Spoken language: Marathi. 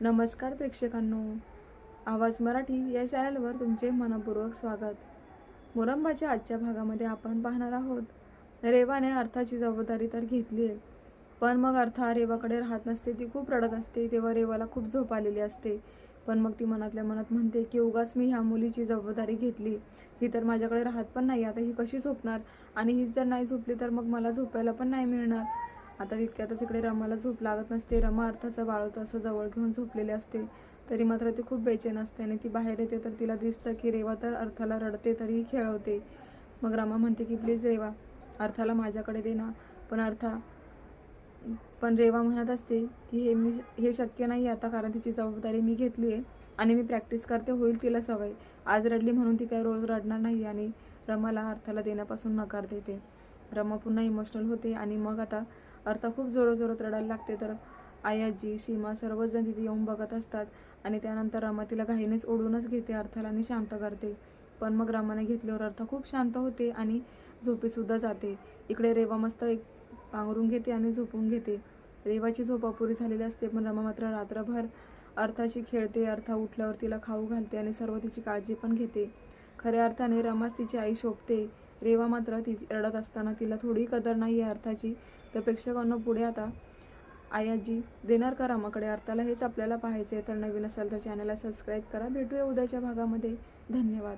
नमस्कार प्रेक्षकांनो. आवाज मराठी या चॅनलवर तुमचे मनपूर्वक स्वागत. मोरंबाच्या आजच्या भागामध्ये आपण पाहणार आहोत. रेवाने अर्थाची जबाबदारी तर घेतली आहे. पण मग अर्था रेवाकडे राहत नसते ती खूप रडत असते तेव्हा रेवाला खूप झोप आलेली असते. पण मग ती मनातल्या मनात म्हणते की उगाच मी ह्या मुलीची जबाबदारी घेतली. ही तर माझ्याकडे राहत पण नाही आता ही कशी झोपणार? आणि हीच जर नाही झोपली तर मग मला झोपायला पण नाही मिळणार. आता तितक्यातच इकडे रमाला झोप लागत नसते. रमा अर्थाचं बाळवतं असं जवळ घेऊन झोपलेले असते. तरी मात्र ती खूप बेचैन असते आणि ती बाहेर येते तर तिला दिसतं की रेवा तर अर्थाला रडते तरीही खेळवते. मग रमा म्हणते की प्लीज रेवा अर्थाला माझ्याकडे दे ना. पण अर्था पण रेवा म्हणत असते की हे मी हे शक्य नाही आता कारण तिची जबाबदारी मी घेतली आहे आणि मी प्रॅक्टिस करते होईल तिला सवय. आज रडली म्हणून ती काही रोज रडणार नाही आणि रमाला अर्थाला देण्यापासून नकार देते. रमा पुन्हा इमोशनल होते आणि मग आता अर्थात खूप जोरोजोरात रडायला लागते. तर आई आजी सीमा सर्वजण तिथे येऊन बघत असतात आणि त्यानंतर रमा तिला घाईनेच ओढूनच घेते अर्थाला आणि शांत करते. पण मग रमाने घेतल्यावर अर्थ खूप शांत होते आणि झोपेसुद्धा जाते. इकडे रेवा मस्त एक पांघरून घेते आणि झोपून घेते. रेवाची झोपा पुरी झालेली असते पण रमा मात्र रात्रभर अर्थाशी खेळते. अर्था उठल्यावर तिला खाऊ घालते आणि सर्व तिची काळजी पण घेते. खऱ्या अर्थाने रमाच तिची आई शोभते. रेवा मात्र ती रडत असताना तिला थोडी कदर नाही आहे अर्थाची. तर प्रेक्षकांना पुढे आता आयाजी देणार का रामाकडे अर्थाला हेच आपल्याला पाहायचे आहे तर नवीन असाल तर चॅनलला सबस्क्राईब करा. भेटूया उद्याच्या भागामध्ये. धन्यवाद.